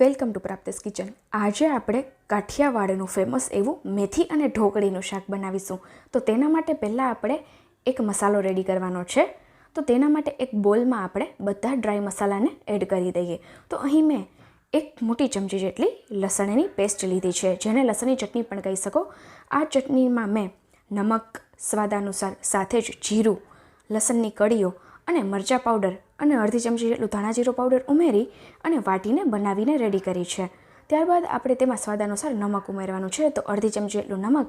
Welcome to પ્રાપ્તિસ kitchen. આજે આપણે કાઠિયાવાડનું famous એવું મેથી અને ઢોકળીનું શાક બનાવીશું. તો તેના માટે પહેલાં આપણે એક મસાલો રેડી કરવાનો છે. તો તેના માટે એક બોલમાં આપણે બધા ડ્રાય મસાલાને એડ કરી દઈએ. તો અહીં મેં એક મોટી ચમચી જેટલી લસણની પેસ્ટ લીધી છે. જેને લસણની ચટણી પણ કહી શકો. આ ચટણીમાં મેં નમક સ્વાદાનુસાર સાથે જ જીરું, લસણની કળીઓ અને મરચાં પાવડર અને અડધી ચમચી જેટલું ધાણા જીરું પાવડર ઉમેરી અને વાટીને બનાવીને રેડી કરી છે. ત્યારબાદ આપણે તેમાં સ્વાદ અનુસાર નમક ઉમેરવાનું છે, તો અડધી ચમચી જેટલું નમક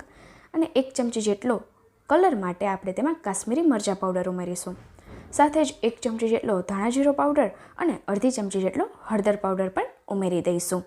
અને એક ચમચી જેટલો કલર માટે આપણે તેમાં કાશ્મીરી મરચાં પાવડર ઉમેરીશું. સાથે જ એક ચમચી જેટલો ધાણા જીરો પાવડર અને અડધી ચમચી જેટલો હળદર પાવડર પણ ઉમેરી દઈશું.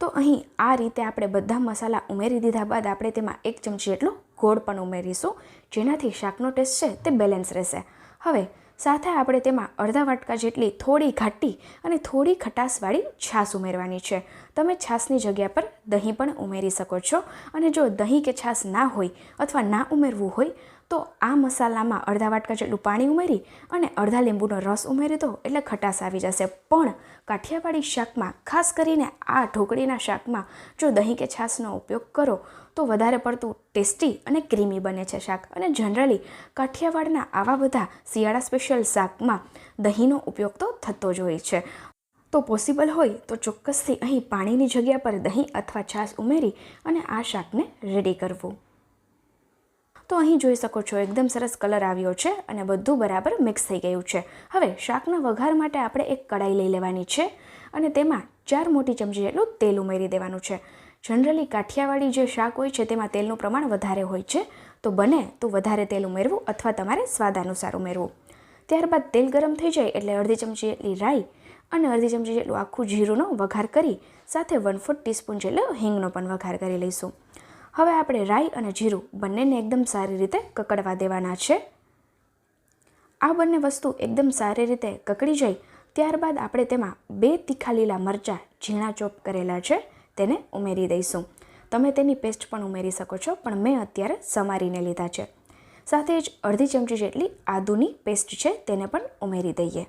તો અહીં આ રીતે આપણે બધા મસાલા ઉમેરી દીધા બાદ આપણે તેમાં એક ચમચી જેટલો ગોળ પણ ઉમેરીશું, જેનાથી શાકનો ટેસ્ટ છે તે બેલેન્સ રહેશે. હવે સાથે આપણે તેમાં અડધા વાટકા જેટલી થોડી ઘાટી અને થોડી ખટાશવાળી છાશ ઉમેરવાની છે. તમે છાશની જગ્યા પર દહીં પણ ઉમેરી શકો છો. અને જો દહીં કે છાશ ના હોય અથવા ના ઉમેરવું હોય તો આ મસાલામાં અડધા વાટકા જેટલું પાણી ઉમેરી અને અડધા લીંબુનો રસ ઉમેરી દો એટલે ખટાશ આવી જશે. પણ કાઠિયાવાડી શાકમાં, ખાસ કરીને આ ઢોકળીના શાકમાં, જો દહીં કે છાશનો ઉપયોગ કરો, તો વધારે પડતું ટેસ્ટી અને ક્રીમી બને છે શાક. અને જનરલી કાઠિયાવાડના આવા બધા શિયાળા સ્પેશિયલ શાકમાં દહીંનો ઉપયોગ તો થતો જ હોય છે. તો પોસિબલ હોય તો ચોક્કસથી અહીં પાણીની જગ્યા પર દહીં અથવા છાશ ઉમેરી અને આ શાકને રેડી કરવું. તો અહીં જોઈ શકો છો, એકદમ સરસ કલર આવ્યો છે અને બધું બરાબર મિક્સ થઈ ગયું છે. હવે શાકના વઘાર માટે આપણે એક કડાઈ લઈ લેવાની છે અને તેમાં ચાર મોટી ચમચી જેટલું તેલ ઉમેરી દેવાનું છે. જનરલી કાઠિયાવાડી જે શાક હોય છે તેમાં તેલનું પ્રમાણ વધારે હોય છે. તો બને તો વધારે તેલ ઉમેરવું અથવા તમારે સ્વાદ અનુસાર ઉમેરવું. ત્યારબાદ તેલ ગરમ થઈ જાય એટલે અડધી ચમચી જેટલી રાઈ અને અડધી ચમચી જેટલું આખું જીરુંનો વઘાર કરી સાથે વન ફોર્થ ટીસ્પૂન જેટલો હિંગનો પણ વઘાર કરી લઈશું. હવે આપણે રાઈ અને જીરું બંનેને એકદમ સારી રીતે કકડવા દેવાના છે. આ બંને વસ્તુ એકદમ સારી રીતે કકડી જાય ત્યારબાદ આપણે તેમાં બે તીખા લીલા મરચાં ઝીણા ચોપ કરેલા છે તેને ઉમેરી દઈશું. તમે તેની પેસ્ટ પણ ઉમેરી શકો છો, પણ મેં અત્યારે સમારીને લીધા છે. સાથે જ અડધી ચમચી જેટલી આદુની પેસ્ટ છે તેને પણ ઉમેરી દઈએ.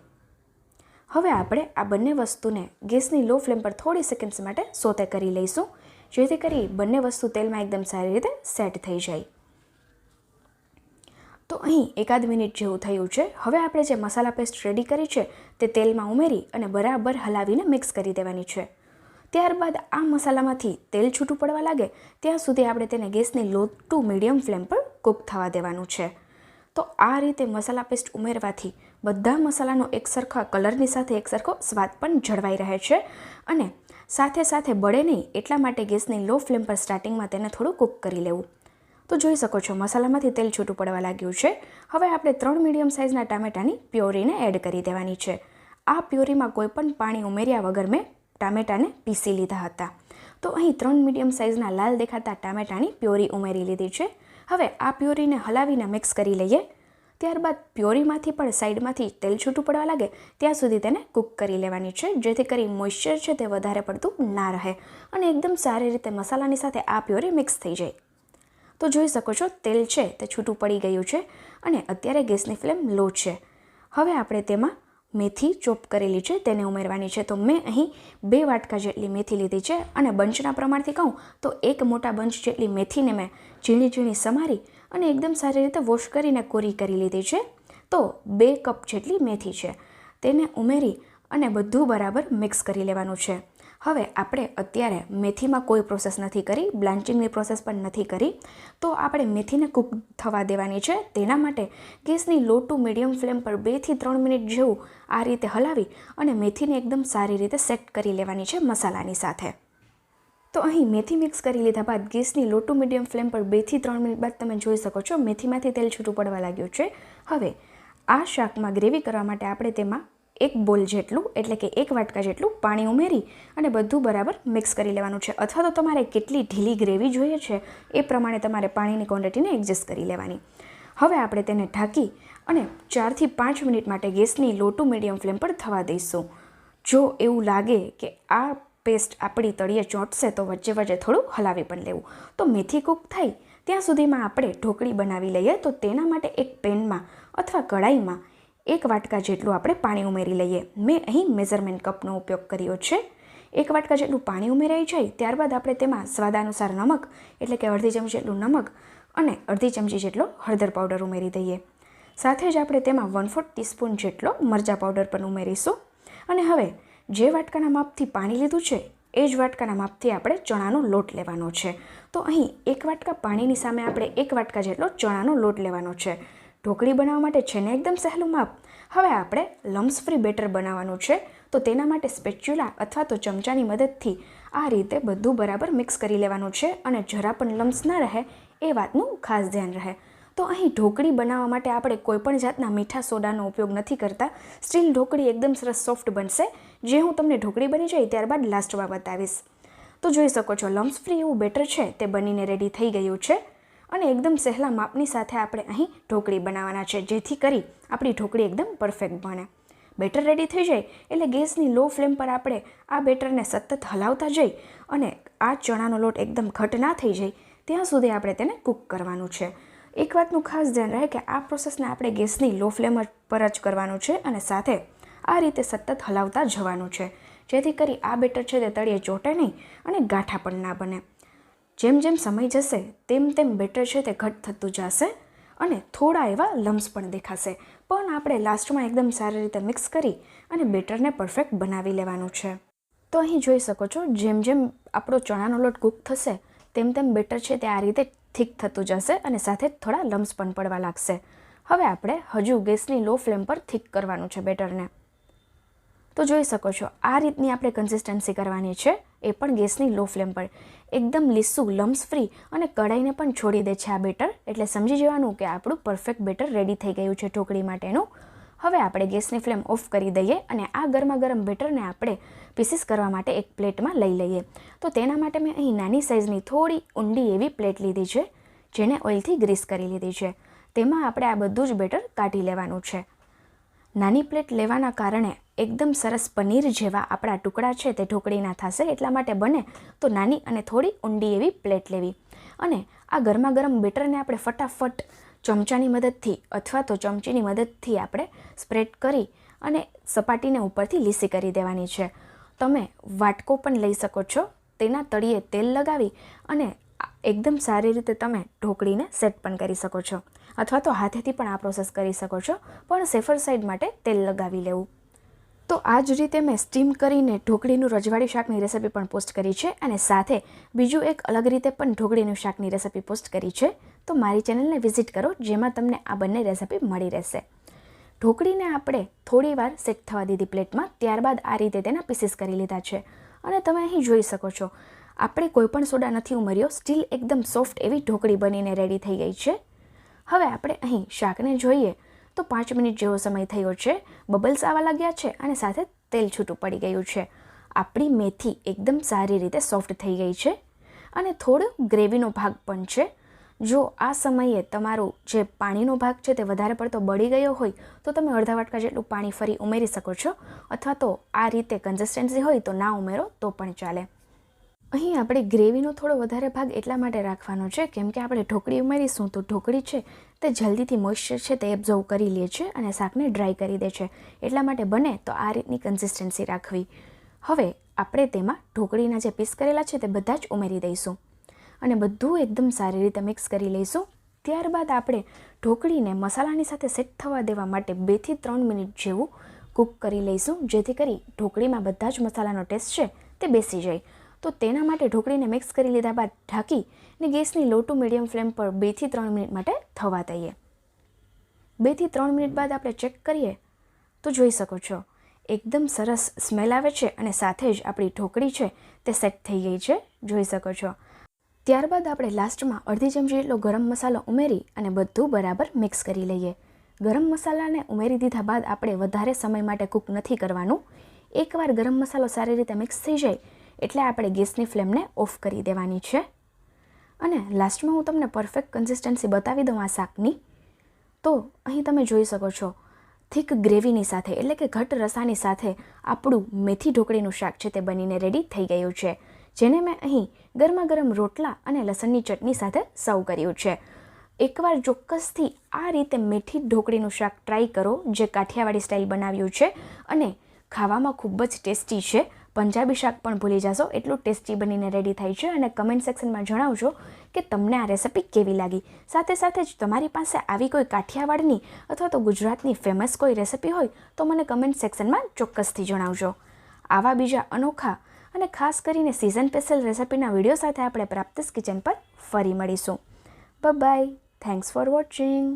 હવે આપણે આ બંને વસ્તુને ગેસની લો ફ્લેમ પર થોડી સેકન્ડ્સ માટે સોતે કરી લઈશું. જેથી કરી, બંને વસ્તુ તેલમાં એકદમ સારી રીતે સેટ થઈ જાય. તો અહીં એકાદ મિનિટ જેવું થયું છે. હવે આપણે જે મસાલા પેસ્ટ રેડી કરી છે, તે તેલમાં ઉમેરી અને બરાબર હલાવીને મિક્સ કરી દેવાની છે. ત્યારબાદ આ મસાલામાંથી તેલ છૂટું પડવા લાગે, ત્યાં સુધી આપણે તેને ગેસની લો ટુ મીડિયમ ફ્લેમ પર કૂક થવા દેવાનું છે. તો આ રીતે મસાલા પેસ્ટ ઉમેરવાથી બધા મસાલાનો એક સરખા કલરની સાથે એક સરખો સ્વાદ પણ જળવાઈ રહે છે અને સાથે સાથે બળે નહીં, એટલા માટે ગેસની લો ફ્લેમ પર સ્ટાર્ટિંગમાં તેને થોડું કૂક કરી લેવું. તો જોઈ શકો છો, મસાલામાંથી તેલ છૂટું પડવા લાગ્યું છે. હવે આપણે ત્રણ મીડિયમ સાઇઝના ટામેટાની પ્યોરીને એડ કરી દેવાની છે. આ પ્યોરીમાં કોઈપણ પાણી ઉમેર્યા વગર મેં ટામેટાને પીસી લીધા હતા. તો અહીં ત્રણ મીડિયમ સાઇઝના લાલ દેખાતા ટામેટાની પ્યોરી ઉમેરી લીધી છે. હવે આ પ્યોરીને હલાવીને મિક્સ કરી લઈએ. ત્યારબાદ પ્યોરીમાંથી પણ સાઈડમાંથી તેલ છૂટું પડવા લાગે, ત્યાં સુધી તેને કૂક કરી લેવાની છે, જેથી કરી મોઇશ્ચર છે તે વધારે પડતું ના રહે અને એકદમ સારી રીતે મસાલાની સાથે આ પ્યોરી મિક્સ થઈ જાય. તો જોઈ શકો છો, તેલ છે તે છૂટું પડી ગયું છે અને અત્યારે ગેસની ફ્લેમ લો છે. હવે આપણે તેમાં મેથી ચોપ કરેલી છે, તેને ઉમેરવાની છે. તો મેં અહીં બે વાટકા જેટલી મેથી લીધી છે અને બંચના પ્રમાણથી કહું તો એક મોટા બંચ જેટલી મેથીને મેં ઝીણી ઝીણી સમારી અને એકદમ સારી રીતે વોશ કરીને કોરી કરી લીધી છે. તો બે કપ જેટલી મેથી છે. તેને ઉમેરી અને બધું બરાબર મિક્સ કરી લેવાનું છે. હવે આપણે અત્યારે મેથીમાં કોઈ પ્રોસેસ નથી કરી બ્લાન્ચિંગની પ્રોસેસ પણ નથી કરી. તો આપણે મેથીને કૂક થવા દેવાની છે. તેના માટે ગેસની લો ટુ મીડિયમ ફ્લેમ પર બેથી ત્રણ મિનિટ જેવું આ રીતે હલાવી અને મેથીને એકદમ સારી રીતે સેટ કરી લેવાની છે મસાલાની સાથે. તો અહીં મેથી મિક્સ કરી લીધા બાદ ગેસની લો ટુ મીડિયમ ફ્લેમ પર બેથી ત્રણ મિનિટ બાદ તમે જોઈ શકો છો મેથીમાંથી તેલ છૂટું પડવા લાગ્યું છે. હવે આ શાકમાં ગ્રેવી કરવા માટે આપણે તેમાં એક બોલ જેટલું, એટલે કે એક વાટકા જેટલું પાણી ઉમેરી અને બધું બરાબર મિક્સ કરી લેવાનું છે. અથવા તો તમારે કેટલી ઢીલી ગ્રેવી જોઈએ છે એ પ્રમાણે તમારે પાણીની ક્વોન્ટિટીને એડજસ્ટ કરી લેવાની. હવે આપણે તેને ઢાંકી અને ચારથી પાંચ મિનિટ માટે ગેસની લો ટુ મીડિયમ ફ્લેમ પર થવા દઈશું. જો એવું લાગે કે આ પેસ્ટ આપણી તળિયે ચોંટશે તો વચ્ચે વચ્ચે થોડું હલાવી પણ લેવું. તો મેથી કૂક થાય, ત્યાં સુધીમાં આપણે ઢોકળી બનાવી લઈએ તો તેના માટે એક પેનમાં અથવા કઢાઈમાં એક વાટકા જેટલું આપણે પાણી ઉમેરી લઈએ. મેં અહીં મેઝરમેન્ટ કપનો ઉપયોગ કર્યો છે. એક વાટકા જેટલું પાણી ઉમેરાઈ જાય, ત્યારબાદ આપણે તેમાં સ્વાદાનુસાર નમક, એટલે કે અડધી ચમચી જેટલું નમક અને અડધી ચમચી જેટલો હળદર પાવડર ઉમેરી દઈએ. સાથે જ આપણે તેમાં વન ફોર્થ ટીસ્પૂન જેટલો મરચાં પાવડર પણ ઉમેરીશું. અને હવે જે વાટકાના માપથી પાણી લીધું છે, એ જ વાટકાના માપથી આપણે ચણાનો લોટ લેવાનો છે. તો અહીં એક વાટકા પાણીની સામે આપણે એક વાટકા જેટલો ચણાનો લોટ લેવાનો છે. ઢોકળી બનાવવા માટે છે ને એકદમ સહેલું માપ. હવે આપણે લમ્સ ફ્રી બેટર બનાવવાનું છે. તો તેના માટે સ્પેચ્યુલા અથવા તો ચમચાની મદદથી આ રીતે બધું બરાબર મિક્સ કરી લેવાનું છે અને જરા પણ લમ્સ ના રહે એ વાતનું ખાસ ધ્યાન રહે. તો અહીં ઢોકળી બનાવવા માટે આપણે કોઈપણ જાતના મીઠા સોડાનો ઉપયોગ નથી કરતા. સ્ટીલ ઢોકળી એકદમ સરસ સોફ્ટ બનશે. જે હું તમને ઢોકળી બની જાય ત્યારબાદ લાસ્ટમાં બતાવીશ. તો જોઈ શકો છો લમ્સ ફ્રી એવું બેટર છે. તે બનીને રેડી થઈ ગયું છે. અને એકદમ સહેલા માપની સાથે આપણે અહીં ઢોકળી બનાવવાના છે. જેથી કરી આપણી ઢોકળી એકદમ પરફેક્ટ બને. બેટર રેડી થઈ જાય એટલે ગેસની લો ફ્લેમ પર આપણે આ બેટરને સતત હલાવતા જઈ અને આ ચણાનો લોટ એકદમ ઘટ ના થઈ જાય. ત્યાં સુધી આપણે તેને કૂક કરવાનું છે. એક વાતનું ખાસ ધ્યાન રહે કે આ પ્રોસેસને આપણે ગેસની લો ફ્લેમ પર જ કરવાનું છે અને સાથે આ રીતે સતત હલાવતા જવાનું છે. જેથી કરી આ બેટર છે તે તળિયે ચોટે નહીં અને ગાંઠા પણ ના બને. જેમ જેમ સમય જશે, તેમ તેમ બેટર છે તે ઘટ થતું જશે અને થોડા એવા લમ્સ પણ દેખાશે. પણ આપણે લાસ્ટમાં એકદમ સારી રીતે મિક્સ કરી અને બેટરને પરફેક્ટ બનાવી લેવાનું છે. તો અહીં જોઈ શકો છો, જેમ જેમ આપણો ચણાનો લોટ કૂક થશે, તેમ તેમ બેટર છે તે આ રીતે થીક થતું જશે અને સાથે થોડા લમ્સ પણ પડવા લાગશે. હવે આપણે હજુ ગેસની લો ફ્લેમ પર થીક કરવાનું છે બેટરને. તો જોઈ શકો છો, આ રીતની આપણે કન્સિસ્ટન્સી કરવાની છે, એ પણ ગેસની લો ફ્લેમ પર. એકદમ લીસું, લમ્સ ફ્રી અને કઢાઈને પણ છોડી દે છે આ બેટર. એટલે સમજી જવાનું કે આપણું પરફેક્ટ બેટર રેડી થઈ ગયું છે ઢોકળી માટેનું. હવે આપણે ગેસની ફ્લેમ ઓફ કરી દઈએ અને આ ગરમા ગરમ બેટરને આપણે પીસીસ કરવા માટે એક પ્લેટમાં લઈ લઈએ. તો તેના માટે મેં અહીં નાની સાઇઝની થોડી ઊંડી એવી પ્લેટ લીધી છે, જેને ઓઇલથી ગ્રીસ કરી લીધી છે. તેમાં આપણે આ બધું જ બેટર કાઢી લેવાનું છે. નાની પ્લેટ લેવાના કારણે એકદમ સરસ પનીર જેવા આપણા ટુકડા છે તે ઢોકળીના થશે, એટલા માટે બને તો નાની અને થોડી ઊંડી એવી પ્લેટ લેવી. અને આ ગરમા ગરમ બેટરને આપણે ફટાફટ ચમચાની મદદથી અથવા તો ચમચીની મદદથી આપણે સ્પ્રેડ કરી અને સપાટીને ઉપરથી લીસી કરી દેવાની છે. તમે વાટકો પણ લઈ શકો છો. તેના તળિયે તેલ લગાવી અને એકદમ સારી રીતે તમે ઢોકળીને સેટ પણ કરી શકો છો. અથવા તો હાથેથી પણ આ પ્રોસેસ કરી શકો છો, પણ સેફર સાઈડ માટે તેલ લગાવી લેવું. તો આ જ રીતે મેં સ્ટીમ કરીને ઢોકળીનું રજવાડી શાકની રેસિપી પણ પોસ્ટ કરી છે અને સાથે બીજું એક અલગ રીતે પણ ઢોકળીનું શાકની રેસિપી પોસ્ટ કરી છે. તો મારી ચેનલને વિઝિટ કરો, જેમાં તમને આ બંને રેસિપી મળી રહેશે. ઢોકળીને આપણે થોડી વાર સેટ થવા દીધી પ્લેટમાં, ત્યારબાદ આ રીતે તેના પીસીસ કરી લીધા છે. અને તમે અહીં જોઈ શકો છો, આપણે કોઈપણ સોડા નથી ઉમેર્યો, સ્ટીલ એકદમ સોફ્ટ એવી ઢોકળી બનીને રેડી થઈ ગઈ છે. હવે આપણે અહીં શાકને જોઈએ, તો પાંચ મિનિટ જેવો સમય થયો છે, બબલ્સ આવવા લાગ્યા છે અને સાથે તેલ છૂટું પડી ગયું છે. આપણી મેથી એકદમ સારી રીતે સોફ્ટ થઈ ગઈ છે અને થોડો ગ્રેવીનો ભાગ પણ છે. જો આ સમયે તમારું જે પાણીનો ભાગ છે તે વધારે પડતો બળી ગયો હોય, તો તમે અડધા વાટકા જેટલું પાણી ફરી ઉમેરી શકો છો. અથવા તો આ રીતે કન્સિસ્ટન્સી હોય તો ના ઉમેરો, તો પણ ચાલે. અહીં આપણે ગ્રેવીનો થોડો વધારે ભાગ એટલા માટે રાખવાનો છે, કેમ કે આપણે ઢોકળી ઉમેરીશું તો ઢોકળી છે તે જલ્દીથી મોઇશ્ચર છે તે એબ્ઝર્વ કરી લે છે અને શાકને ડ્રાય કરી દે છે. એટલા માટે બને તો આ રીતની કન્સિસ્ટન્સી રાખવી. હવે આપણે તેમાં ઢોકળીના જે પીસ કરેલા છે તે બધા જ ઉમેરી દઈશું. અને બધું એકદમ સારી રીતે મિક્સ કરી લઈશું. ત્યારબાદ આપણે ઢોકળીને મસાલાની સાથે સેટ થવા દેવા માટે બેથી ત્રણ મિનિટ જેવું કૂક કરી લઈશું, જેથી કરી ઢોકળીમાં બધા જ મસાલાનો ટેસ્ટ છે તે બેસી જાય. તો તેના માટે ઢોકળીને મિક્સ કરી લીધા બાદ ઢાંકી ને ગેસની લો ટુ મીડિયમ ફ્લેમ પર બેથી ત્રણ મિનિટ માટે થવા દઈએ. બેથી ત્રણ મિનિટ બાદ આપણે ચેક કરીએ તો જોઈ શકો છો, એકદમ સરસ સ્મેલ આવે છે અને સાથે જ આપણી ઢોકળી છે તે સેટ થઈ ગઈ છે. જોઈ શકો છો. ત્યારબાદ આપણે લાસ્ટમાં અડધી ચમચી જેટલો ગરમ મસાલો ઉમેરી અને બધું બરાબર મિક્સ કરી લઈએ. ગરમ મસાલાને ઉમેરી દીધા બાદ આપણે વધારે સમય માટે કૂક નથી કરવાનું. એકવાર ગરમ મસાલો સારી રીતે મિક્સ થઈ જાય એટલે આપણે ગેસની ફ્લેમને ઓફ કરી દેવાની છે. અને લાસ્ટમાં હું તમને પરફેક્ટ કન્સિસ્ટન્સી બતાવી દઉં આ શાકની. તો અહીં તમે જોઈ શકો છો, થીક ગ્રેવીની સાથે, એટલે કે ઘટ રસાની સાથે આપણું મેથી ઢોકળીનું શાક છે તે બનીને રેડી થઈ ગયું છે. જેને મેં અહીં ગરમા ગરમ રોટલા અને લસણની ચટણી સાથે સર્વ કર્યું છે. એકવાર ચોક્કસથી આ રીતે મીઠી ઢોકળીનું શાક ટ્રાય કરો, જે કાઠિયાવાડી સ્ટાઇલ બનાવ્યું છે અને ખાવામાં ખૂબ જ ટેસ્ટી છે. પંજાબી શાક પણ ભૂલી જશો, એટલું ટેસ્ટી બનીને રેડી થાય છે અને કમેન્ટ સેક્શનમાં જણાવજો કે તમને આ રેસિપી કેવી લાગી. સાથે સાથે જ તમારી પાસે આવી કોઈ કાઠિયાવાડની અથવા તો ગુજરાતની ફેમસ કોઈ રેસિપી હોય તો મને કમેન્ટ સેક્શનમાં ચોક્કસથી જણાવજો. આવા બીજા અનોખા અને ખાસ કરીને સિઝન સ્પેશિયલ રેસિપીના વીડિયો સાથે આપણે પ્રાપ્તિસ કિચન પર ફરી મળીશું. બ બાય થેન્ક્સ ફોર વોચિંગ